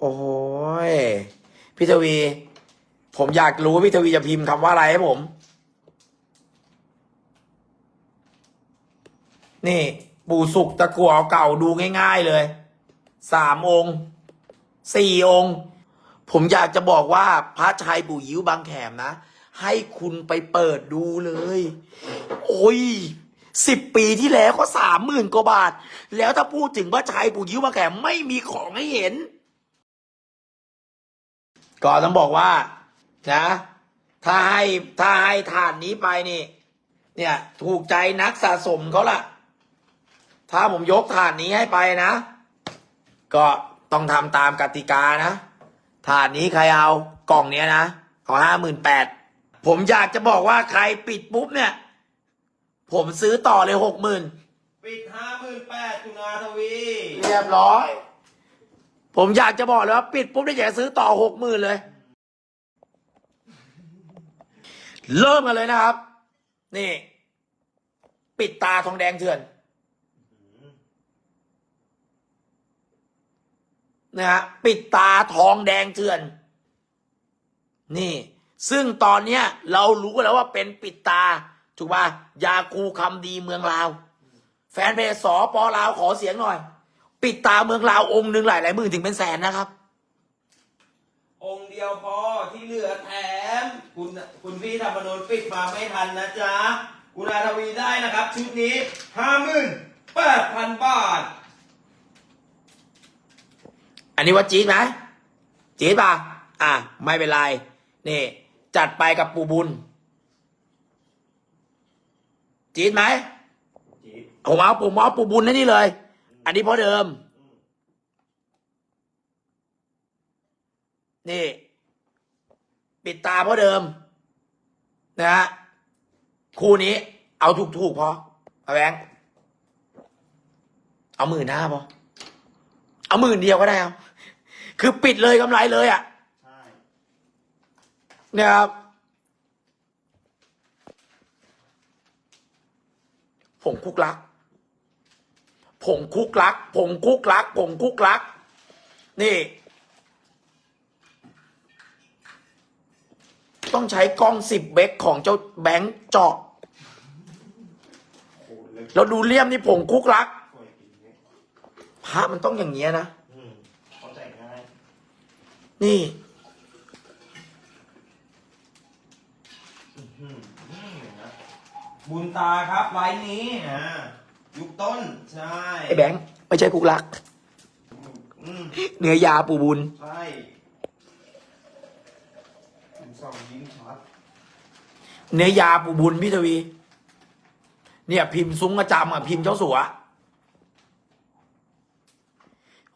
โอ้ยพี่ทวี ผมอยากรู้ว่าพี่ทวีจะพิมพ์คำว่าอะไรให้ผม นี่ ปู่สุกตะกัวเก่าดูง่าย ๆเลย สามองค์ สี่องค์ ผมอยากจะบอกว่าพระชัยปู่ยิ้วบางแขมนะ ให้คุณไปเปิดดูเลย โอ้ยสิบปีที่แล้วก็สามหมื่นกว่าบาท แล้วถ้าพูดถึงพระชัยปู่ยิ้วบางแขมไม่มีของให้เห็น ก็ต้องบอกว่านะถ้าให้ถ้าให้ฐานนี้ไปนี่ เนี่ย ถูกใจนักสะสมเขาล่ะ ถ้าผมยกฐานนี้ให้ไปนะ ก็ต้องทำตามกติกานะฐานนี้ใครเอากล่องเนี้ยนะขอห้าหมื่นแปดผมอยากจะบอกว่าใครปิดปุ๊บเนี่ย ผมซื้อต่อเลยหกหมื่นปิดห้าหมื่นแปดคุณอาทวี เรียบร้อย ผมอยากจะบอกเลยว่าปิดปุ๊บได้อยากะซื้อต่อหกหมื่นเลย เริ่มกันเลยนะครับ นี่ ปิดตาทองแดงเถื่อนนะฮะปิดตาทองแดงเถื่อน นี่ ซึ่งตอนเนี้ย เรารู้แล้วว่าเป็นปิดตา ถูกป่ะยาคูคำดีเมืองลาว แฟนเพจสอปอลาวขอเสียงหน่อย ปิดตาเมืองลาวองค์หนึ่งหลายหลายหมื่นถึงเป็นแสนนะครับ องค์เดียวพอที่เหลือแถม คุณคุณพี่ธรรมนนท์ปิดมาไม่ทันนะจ๊ะคุณอาทวีได้นะครับ ชุดนี้ห้าหมื่นแปดพันบาท อันนี้ว่าจี๊ดไหมจี๊ดป่ะ อะ ไม่เป็นไร นี่ จัดไปกับปูบุญ จี๊ดไหมจีบผมเอาผมเอาปูบุญนั่นนี่เลย อันนี้เพราะเดิม นี่ ปิดตาเพราะเดิม นะฮะคู่นี้ เอาถูกๆพอเอาแบงค์เอาหมื่นห้าพอเอาหมื่นเดียวก็ได้เอาคือปิดเลยกำไรเลยอะ่ะใช่เนี่ยครับผงคุกลัก ผงคุกลัก ผงคุกลัก ผงคุกลัก นี่ ต้องใช้กล้องสิบเบกของเจ้าแบงค์เจาะโอ้เล็กเราดูเลี่ยมนี่ผงคุกลักสวยจริงเนี่ยพระมันต้องอย่างเงี้ยนะอืมเข้าใจง่ายนี่อืมอืมนะบุญตาครับไลน์นี้อ่า ยุคต้น ใช่ไอ้แบงค์ไม่ใช่คุกลัก อืมเนื้อยาปูบุญ ใช่คุณสองยิ้มชัดเนื้อยาปูบุญพี่ทวี เนี่ย พิมพ์ซุ้งประจำอะพิมพ์เจ้าสัว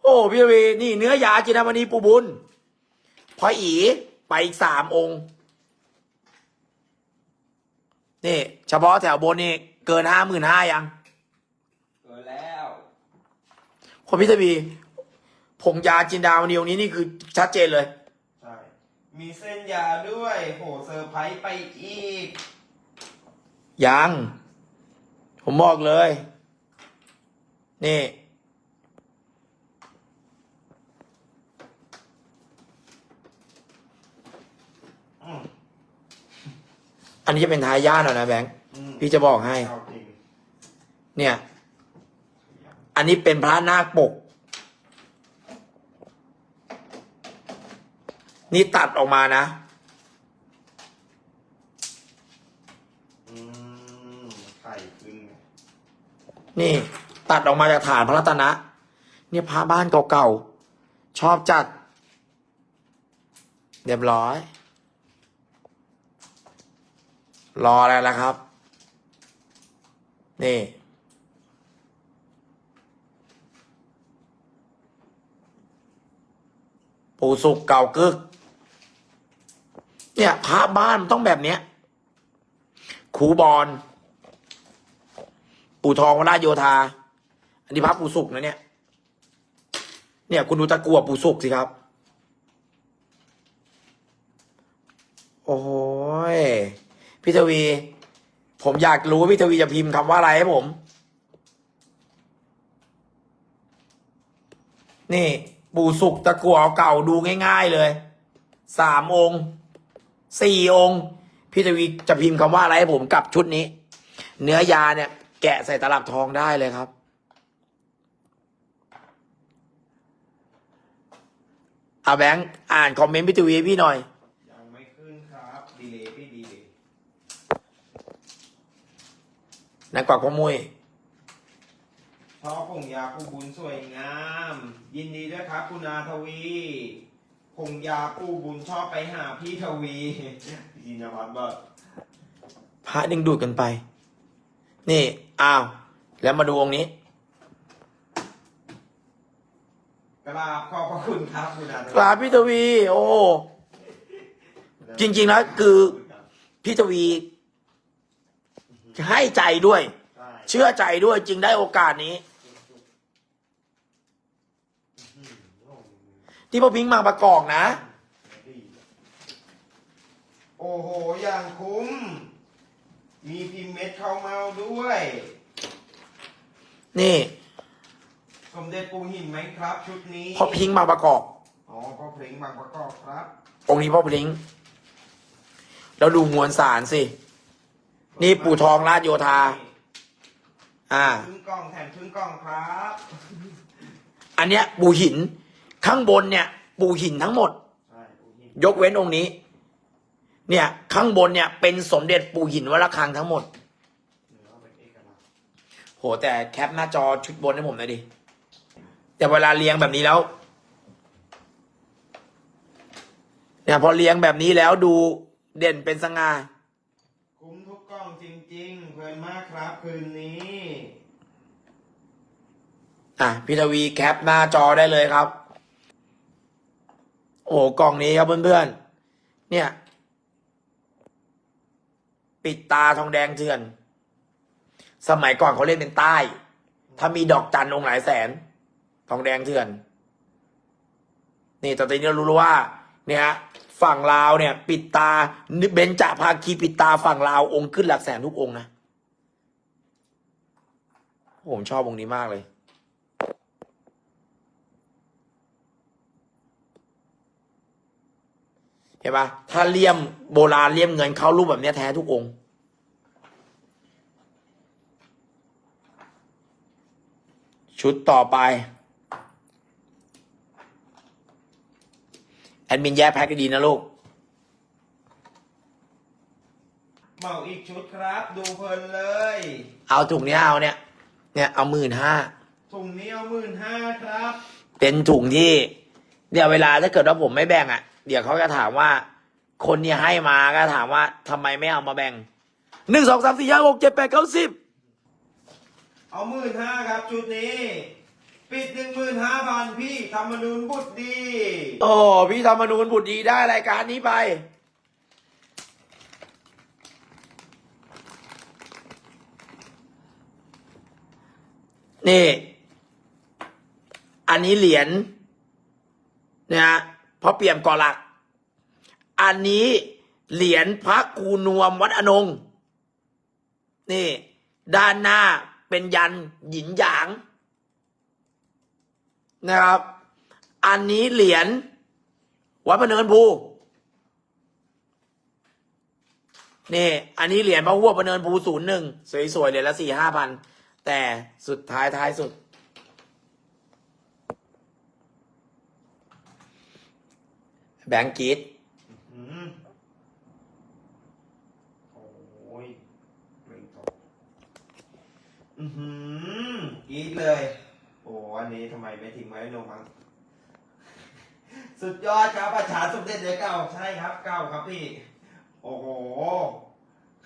โอ้พี่ทวีนี่เนื้อยาจินดามณีปูบุญพออีไปอีกสามองค์ นี่ เฉพาะแถวบนนี่เกินห้าหมื่นห้ายังเกิ ดแล้วคนพี่ทวีผงยาจินดามณีองค์นี้นี่คือชัดเจนเลย ใช่ มีเส้นยาด้วย โหเซอร์ไพรส์ไปอีก ยัง ผมบอกเลย นี่อืมอันนี้จะเป็นทายาทหน่อยนะแบงค์อืมพี่จะบอกให้ เอาจริง เนี่ยอั นนี้เป็นพระนาคปก นี่ตัดออกมานะ อืมไข่ขึ้นไงนี่ ตัดออกมาจากฐานพระรัตนะ เนี่ยพระบ้านเก่าๆ ชอบจัด เรียบร้อย รออะไรล่ะครับ นี่ ปูสุกเก่ากึก เนี่ยพระบ้านมันต้องแบบเนี้ยครูบอลปู่ทองวราโยธา อันนี้พระปู่สุกนะเนี่ย เนี่ยคุณดูตะกัวปู่สุกสิครับ โอ้ยพี่ทวี ผมอยากรู้ว่าพี่ทวีจะพิมพ์คำว่าอะไรให้ผม นี่ ปู่สุกตะกั่วเก่าดูง่าย ๆเลยสามองค์สี่องค์พี่ทวีจะพิมพ์คำว่าอะไรให้ผมกับชุดนี้ เนื้อยาเนี่ย แกะใส่ตลับทองได้เลยครับอาแบงค์อ่านคอมเมนต์พี่ทวีให้พี่หน่อย ยังไม่ขึ้นครับ ดีเลยพี่ดีเลยนักกวักพ่อมุ้ย ชอบผงยาปูบุญสวยงาม ยินดีด้วยครับ คุณอาทวีผงยาปูบุญชอบไปหาพี่ทวียินวัฒน์บอกพระดึงดูดกันไป นี่อ้าว แล้วมาดูองค์นี้กราบขอบพระคุณครับคุณอาทกราบพี่ทวี โอ้จริงๆแล้วคือพี่ทวีให้ใจด้วยใช่เชื่อใจด้วยจึงได้โอกาสนี้ ที่พ่อพิงค์มาประกอบนะ โอ้โห อย่างคุ้ม มีพิมพ์เม็ดข้าวเมาด้วย นี่สมเด็จปูหินไหมครับ ชุดนี้ พ่อพิงค์มาประกอบ อ๋อพ่อเพลงบางประกอบครับ องค์นี้พ่อพิงค์แล้วดูมวลสารสิ นี่ปู่ทองราชโยธา อ่าครึ่งกล่องแถมครึ่งกล่องครับ อันเนี้ยปูหิน ข้างบนเนี่ย ปูหินทั้งหมดใช่ปูหินยกเว้นองค์นี้ เนี่ย ข้างบนเนี่ย เป็นสมเด็จปู่หินวัดระฆังทั้งหมดเนื้อเป็นเอกลักษณ์โหแต่แคปหน้าจอชุดบนให้ผมหน่อยดิ แต่เวลาเรียงแบบนี้แล้ว เนี่ยพอเรียงแบบนี้แล้วดูเด่นเป็นสง่าคุ้มทุกกล้องจริง ๆ เพลินมากครับคืนนี้ อะพี่ทวีแคปหน้าจอได้เลยครับ โอ้โหกล่องนี้ครับเพื่อนๆ เนี่ย ปิดตาทองแดงเถื่อน สมัยก่อนเขาเล่นเป็นใต้ ถ้ามีดอกจันองหลายแสน ทองแดงเถื่อน นี่ตอนนี้เรารู้แล้ว่า เนี่ยฝั่งลาวเนี่ย ปิดตาเบญจภาคีปิดตาฝั่งลาวองค์ขึ้นหลักแสนทุกองค์นะผมชอบองค์นี้มากเลย เห็นปะถ้าเลี่ยมโบราณเลี่ยมเงินเข้ารูปแบบเนี้ยแท้ทุกองค์ชุดต่อไป แอดมินแยกแพ็คให้ดีนะลูกเหมาอีกชุดครับ ดูเพลินเลย เอาถุงเนี้ยเอาเนี่ย เนี่ยเอาหมื่นห้าถุงนี้เอาหมื่นห้าครับ เป็นถุงที่ เดี๋ยวเวลาถ้าเกิดว่าผมไม่แบ่งอะ เดี๋ยวเขาจะถามว่า คนเนี่ยให้มาก็ถามว่าทำไมไม่เอามาแบ่งหนึ่งสองสามสี่ห้าหกเจ็ดแปดเก้าสิบเอาหมื่นห้าครับชุดนี้ ปิดหนึ่งหมื่นห้าพันพี่ธรรมนูญบุตรดี โอ้พี่ธรรมนูญบุตรดีได้รายการนี้ไป นี่ อันนี้เหรียญนะฮะ พระเปี่ยมก่อหลัก อันนี้เหรียญพระครูนวมวัดอนง นี่ ด้านหน้าเป็นยันหยินหยาง นะครับ อันนี้เหรียญวัดพระเนินภูนี่ อันนี้เหรียญพระหัวพระเนินภูศูนย์หนึ่งสวยๆเหรียญละสี่ห้าพัน แต่สุดท้ายท้ายสุด บงก์กีดอืมโอ้ยเกรงตกอือหือกรีดเลย โอ้อันนี้ทำไมไม่ทิ้งไว้ลงมั้งสุดยอดครับประชาสมเด็จเลยเก่าใช่ครับเก่าครับพี่ โอ้โห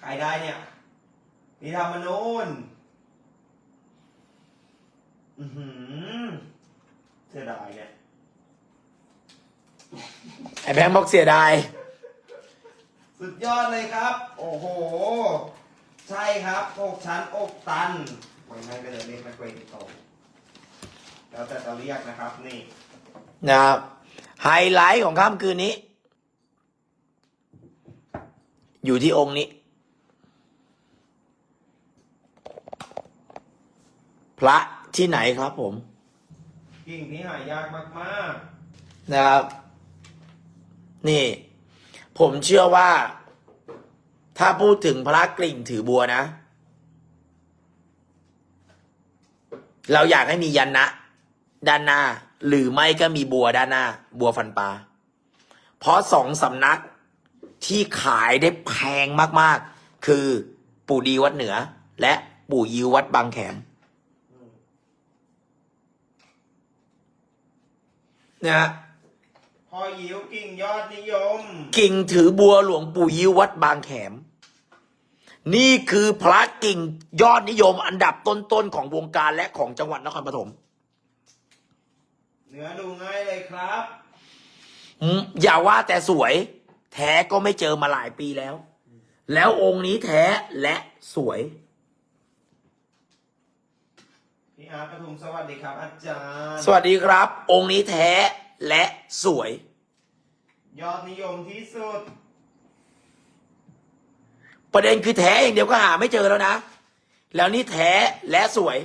ใครได้เนี่ยพี่ธรรมนูญอือหือเสียดายเนี่ย ไอ้แบงค์บอกเสียดายสุดยอดเลยครับ โอ้โห ใช่ครับอกชั้นอกตันไม่ไม่ก็เลยเรียกไม่เกรงโตแล้วแต่จะเรียกนะครับ นี่นะครับไฮไลท์ของค่ำคืนนี้ อยู่ที่องค์นี้ พระที่ไหนครับผม กิ่งที่หายากมากนะครับ นี่ ผมเชื่อว่า ถ้าพูดถึงพระกลิ่งถือบัวนะ เราอยากให้มียันนะ ด้านหน้า หรือไม่ก็มีบัวด้านหน้า บัวฟันปลาเพราะสองสำนักที่ขายได้แพงมากๆ คือปู่ดีวัดเหนือ และปู่ยิววัดบางแขมนะฮะ พ่อยิวกิ่งยอดนิยม กิ่งถือบัวหลวงปู่ยิววัดบางแขม นี่คือพระกิ่งยอดนิยมอันดับต้นๆของวงการและของจังหวัดนครปฐมเนื้อดูง่ายเลยครับอืมอย่าว่าแต่สวย แท้ก็ไม่เจอมาหลายปีแล้ว แล้วองค์นี้แท้และสวย พี่อาร์ตปทุมสวัสดีครับ อาจารย์ สวัสดีครับ องค์นี้แท้ และสวย ยอดนิยมที่สุด ประเด็นคือแท้อย่างเดียวก็หาไม่เจอแล้วนะ แล้วนี่แท้และสวย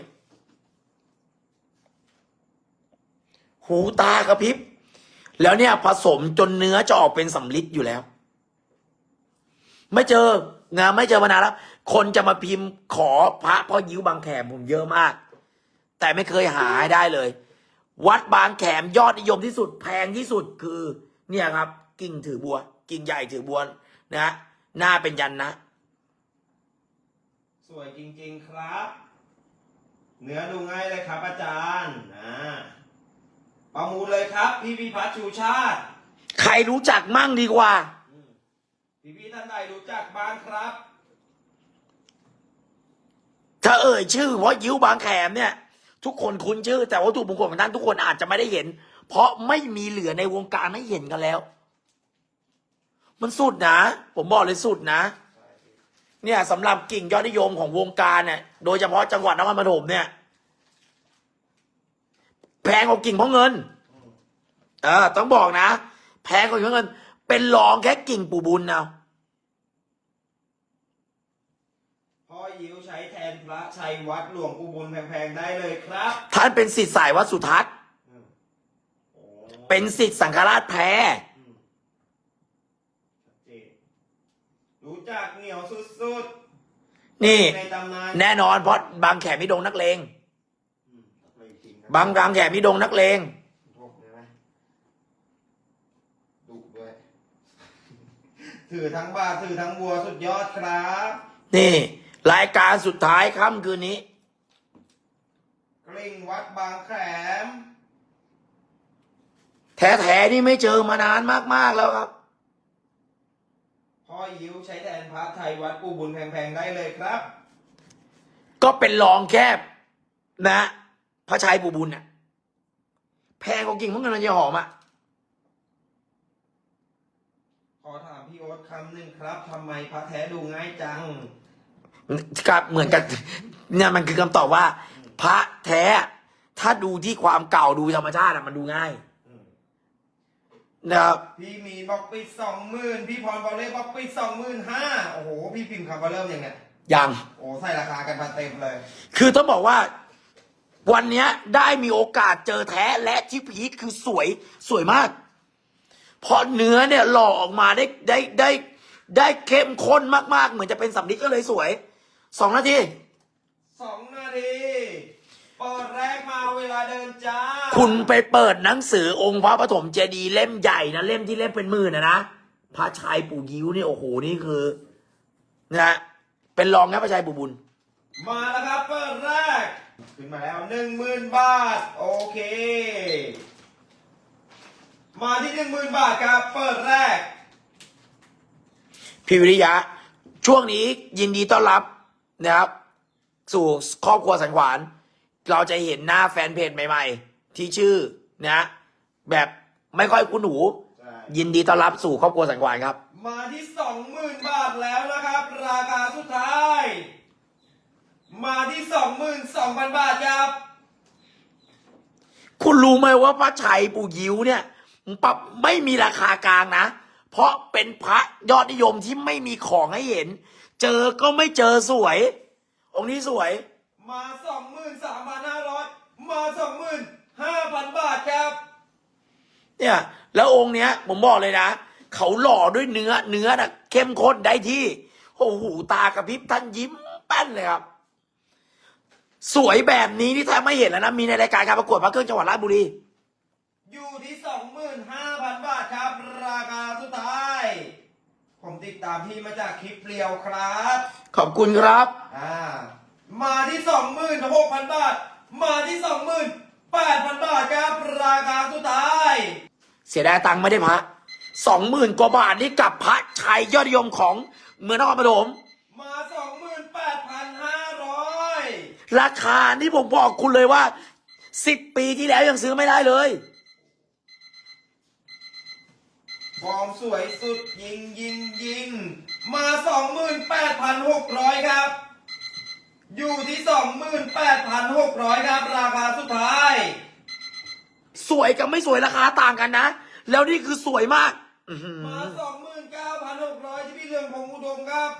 หูตากระพริบ แล้วเนี่ยผสมจนเนื้อจะออกเป็นสำลิดอยู่แล้ว ไม่เจองานไม่เจอมานานแล้ว คนจะมาพิมพ์ขอพระพ่อยิ้วบางแขมผมเยอะมาก แต่ไม่เคยหาให้ได้เลย วัดบางแขมยอดนิยมที่สุดแพงที่สุดคือ เนี่ยครับ กิ่งถือบัว กิ่งใหญ่ถือบัวนะฮะหน้าเป็นยันนะ สวยจริง ๆครับ เนื้อดูง่ายเลยครับ อาจารย์นะประมูลเลยครับ พี่พิพัฒน์ชูชาติ ใครรู้จักมั่งดีกว่า พี่พี่ๆท่านใดรู้จักบ้างครับ ถ้าเอ่ยชื่อเพราะยิ้วบางแขมเนี่ย ทุกคนคุ้นชื่อ แต่วัตถุมงคลของท่านทุกคนอาจจะไม่ได้เห็น เพราะไม่มีเหลือในวงการให้เห็นกันแล้ว มันสุดนะ ผมบอกเลยสุดนะ เนี่ยสำหรับกิ่งยอดนิยมของวงการเนี่ยโดยเฉพาะจังหวัดนครปฐมเนี่ย แพงกว่ากิ่งเพราะเงินเออต้องบอกนะ แพงกว่ากิ่งเพราะเงิน เป็นรองแค่กิ่งปู่บุญเอา พ่อยิวใช้แทนพระ ชัยวัดหลวงปู่บุญแพงๆได้เลยครับท่านเป็นสิทธิ์สายวัดสุทัศน์โอ้เป็นสิทธิ์สังฆราชแพรอืมชัดเจนรู้จักเหนียวสุดนี่ ๆ ในตำนานแน่นอนเพราะบางแขมมิดงนักเลง อืมไม่จริงนะบางบางแขมมิดงนักเลง โทษได้ไหมดุด้วย ถือทั้งบาทถือทั้งบัวสุดยอดครับ นี่ รายการสุดท้ายค่ำคืนนี้ กลิ่งวัดบางแขมแท้ๆนี่ไม่เจอมานานมากๆแล้วครับ พ่อยิวใช้แทนพระไทยวัดปู่บุญแพงๆได้เลยครับ ก็เป็นรองแคบนะ พระชัยปู่บุญน่ะ แพงกว่ากิ่งเพราะเงินมันจะหอมอะ ขอถามพี่โอ๊ตคำหนึ่งครับทำไมพระแท้ดูง่ายจัง ครับเหมือนกันเนี่ยมันคือคำตอบว่า พระแท้ ถ้าดูที่ความเก่าดูธรรมชาติอะมันดูง่ายนะครับพี่มีบล็อกปิดสองหมื่นพี่พรบอลเล่บล็อกปิดสองหมื่นห้าโอ้โห พี่พิมพ์คำว่าเริ่มยังไงยังโอ้ใส่ราคากันมาเต็มเลย คือต้องบอกว่า วันเนี้ยได้มีโอกาสเจอแท้และที่พีคคือสวยสวยมาก เพราะเนื้อเนี่ยหล่อออกมาได้ได้ได้ได้เข้มข้นมากๆ เหมือนจะเป็นสำลิดก็เลยสวย สองนาที สองนาทีเปิดแรกมาเวลาเดินจ้า คุณไปเปิดหนังสือองค์พระปฐมเจดีย์เล่มใหญ่นะเล่มที่เล่มเป็นหมื่นนะนะพระชัยปู่ยิ้วนี่โอ้โหนี่คือนะฮะเป็นรองนะพระชัยปู่บุญ มาแล้วครับเปิดแรก ขึ้นมาแล้วหนึ่งหมื่นบาท โอเค มาที่หนึ่งหมื่นบาทครับเปิดแรก พี่วิริยะ ช่วงนี้ยินดีต้อนรับ นะครับ สู่ครอบครัวสันขวาน เราจะเห็นหน้าแฟนเพจใหม่ๆ ที่ชื่อนะแบบไม่ค่อยคุ้นหู ใช่ยินดีต้อนรับสู่ครอบครัวสันขวานครับ มาที่สองหมื่นบาทแล้วนะครับ ราคาสุดท้าย มาที่สองหมื่นสองพันบาทครับ คุณรู้ไหมว่าพระชัยปู่ยิวเนี่ยปรับไม่มีราคากลางนะ เพราะเป็นพระยอดนิยมที่ไม่มีของให้เห็น เจอก็ไม่เจอสวย องค์นี้สวย มาสองหมื่นสามพันห้าร้อยมาสองหมื่นห้าพันบาทครับ เนี่ย แล้วองค์เนี้ย ผมบอกเลยนะ เขาหล่อด้วยเนื้อ เนื้อน่ะ เข้มข้นได้ที่ โอ้โห ตากระพริบท่านยิ้มแป้นเลยครับ สวยแบบนี้นี่แทบไม่เห็นแล้วนะ มีในรายการการประกวดพระเครื่องจังหวัดราชบุรี อยู่ที่สองหมื่นห้าพันบาทครับ ราคาสุดท้าย ผม ติดตามพี่มาจากคลิปเรียวครับ ขอบคุณครับ อ่า มาที่สองหมื่นหกพันบาท มาที่สองหมื่นแปดพันบาทครับ ราคาสุดท้าย เสียดายตังค์ไม่ได้พระสองหมื่นกว่าบาทนี่กับพระชายยอดนิยมของเมืองนครปฐมมาสองหมื่นแปดพันห้าร้อยราคานี่ผมบอกคุณเลยว่าสิบปีที่แล้วยังซื้อไม่ได้เลย ฟอร์มสวยสุดยิงยิงยิง มาสองหมื่นแปดพันหกร้อยครับ อยู่ที่สองหมื่นแปดพันหกร้อยครับ ราคาสุดท้าย สวยกับไม่สวยราคาต่างกันนะ แล้วนี่คือสวยมากอื้อหือมาสองหมื่นเก้าพันหกร้อยที่พี่เรืองพงษ์อุดมครับ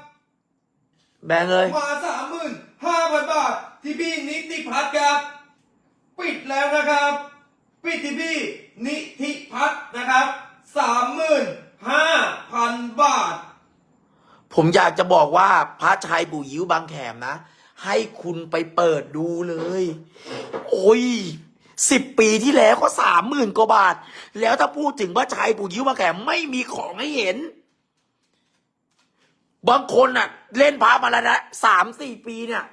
แบงเลย มาสามหมื่นห้าพันบาทที่พี่นิติพัฒน์ครับ ปิดแล้วนะครับ ปิดที่พี่นิติพัฒน์นะครับ สามหมื่นห้าพันบาท ผมอยากจะบอกว่าพระชายปู่ยิ้วบางแขมนะ ให้คุณไปเปิดดูเลย โอ้ยสิบปีที่แล้วก็สามหมื่นกว่าบาท แล้วถ้าพูดถึงพระชายปู่ยิ้วบางแขมไม่มีของให้เห็น บางคนน่ะ เล่นพระมาแล้วนะสามสี่ปีเนี่ย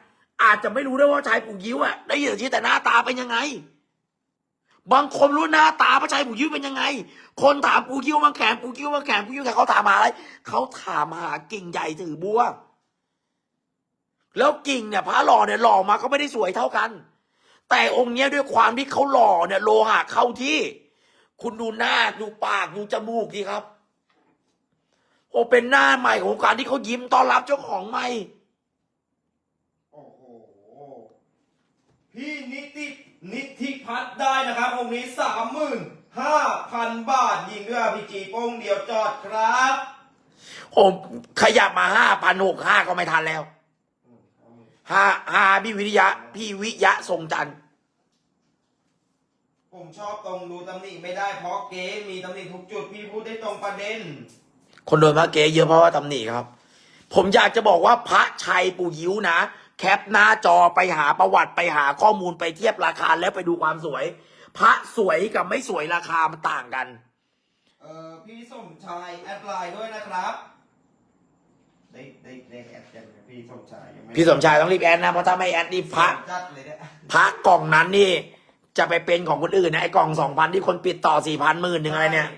อาจจะไม่รู้ด้ว่าชายปู่ยิ้วอะได้ยินแต่ชื่อแต่หน้าตาเป็นยังไง บางคนรู้หน้าตาพระชายปู่ยิ้วเป็นยังไง คนถามปู่ยิ้วบางแขมปู่ยิ้วบางแขมปู่ยิ้วแขมเขาถามหาอะไรเขาถามหากิ่งใหญ่ถือบัว แล้วกิ่งเนี่ยพระหล่อเนี่ยหล่อมาก็ไม่ได้สวยเท่ากัน แต่องค์เนี้ยด้วยความที่เขาหล่อเนี่ยโลหะเข้าที่ คุณดูหน้าดูปากดูจมูกดีครับ โอเป็นหน้าใหม่ของการที่เขายิ้มต้อนรับเจ้าของใหม่โอ้โหพี่นิตินิติ พัฒน์ได้นะครับองค์นี้สามหมื่นห้าพันบาทยิงด้วยพีจีโป้งเดียวจอดครับโอ้ขยับมาห้าพันหกห้าก็ไม่ทันแล้วห้าห้าพี่วิริยะ พี่วิยะทรงจันทร์ผมชอบตรงดูตำหนิไม่ได้เพราะเก๋มีตำหนิทุกจุดพี่พูดได้ตรงประเด็น คนโดนพระเก๋เยอะเพราะว่าตำหนิครับ ผมอยากจะบอกว่าพระชัยปู่ยิ้วนะ แคปหน้าจอไปหาประวัติไปหาข้อมูลไปเทียบราคาแล้วไปดูความสวย พระสวยกับไม่สวยราคามันต่างกัน เอ่อพี่สมชายแอดไลน์ด้วยนะครับได้ได้ได้แอดกันไหมพี่สมชายยังไม่พี่สมชายต้องรีบแอดนะเพราะถ้าไม่แอดนี่พระจัดเลยเนี่ยพระกล่องนั้นนี่ จะไปเป็นของคนอื่นนะไอ้กล่องสองพันที่คนปิดต่อสี่พันหมื่นหนึ่งอะไรเนี่ย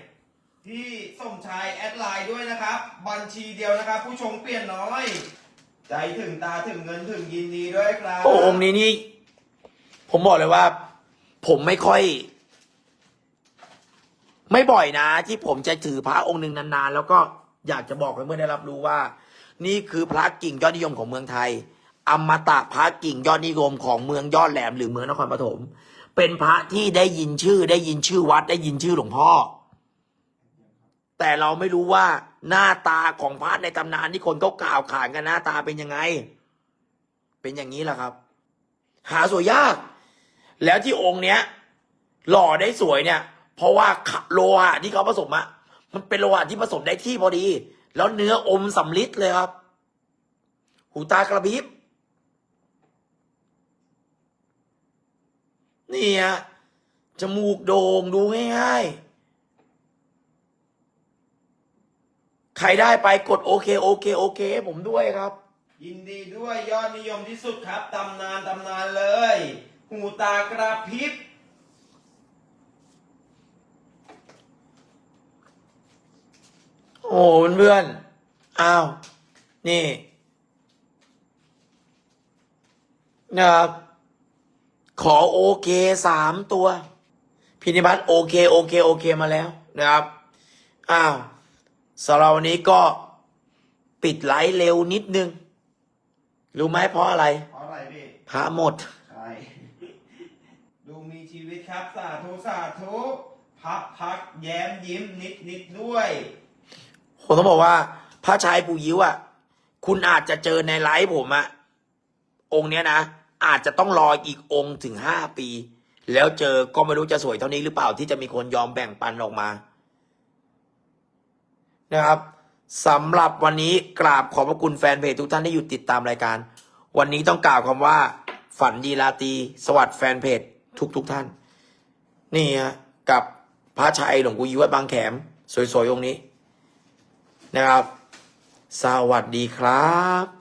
พี่สมชายแอดไลน์ด้วยนะครับ บัญชีเดียวนะครับ ผู้ชมเปลี่ยนน้อย ใจถึงตาถึงเงินถึงยินดีด้วยครับโอ้องค์นี้นี่ ผมบอกเลยว่า ผมไม่ค่อย ไม่บ่อยนะ ที่ผมจะถือพระองค์หนึ่งนานๆ แล้วก็อยากจะบอกให้เมื่อได้รับรู้ว่า นี่คือพระกิ่งยอดนิยมของเมืองไทยอมตะพระกิ่งยอดนิยมของเมืองยอดแหลมหรือเมืองนครปฐมเป็นพระที่ได้ยินชื่อได้ยินชื่อวัดได้ยินชื่อหลวงพ่อ แต่เราไม่รู้ว่าหน้าตาของพระในตำนานที่คนเขากล่าวขานกันหน้าตาเป็นยังไง เป็นอย่างนี้แหละครับ หาสวยยาก แล้วที่องค์เนี้ย หล่อได้สวยเนี่ย เพราะว่าโลหะที่เขาผสมอะมันเป็นโลหะที่ผสมได้ที่พอดี แล้วเนื้ออมสำลิดเลยครับ หูตากระพริบนี่ฮะจมูกโด่งดูง่ายๆ ใครได้ไปกดโอเคโอเคโอเคให้ผมด้วยครับ ยินดีด้วยยอดนิยมที่สุดครับตำนานตำนานเลย หูตากระพริบโอ้เพื่อนๆอ้าว นี่นะครับขอโอเคสามตัว พินิพัฒน์โอเคโอเคโอเคมาแล้วนะครับ อ้าว สำหรับวันนี้ก็ปิดไลฟ์เร็วนิดนึง รู้ไหมเพราะอะไรเพราะอะไรพี่พระหมด ใช่ดูมีชีวิตครับสาธุสาธุพักพักแย้มยิ้มนิดนิดด้วยผมต้องบอกว่า พระชายปู่ยิ้วอะ คุณอาจจะเจอในไลฟ์ผมอะองค์เนี้ยนะ อาจจะต้องรออีกองค์ถึงห้าปี แล้วเจอก็ไม่รู้จะสวยเท่านี้หรือเปล่าที่จะมีคนยอมแบ่งปันออกมา นะครับสำหรับวันนี้กราบขอบพระคุณแฟนเพจทุกท่านที่อยู่ติดตามรายการ วันนี้ต้องกล่าวคำว่า ฝันดีราตรีสวัสดีแฟนเพจทุกทุกๆท่าน นี่ฮะกับพระชัยหลวงปู่ยวัดบางแขม สวยๆองค์นี้นะครับ สวัสดีครับ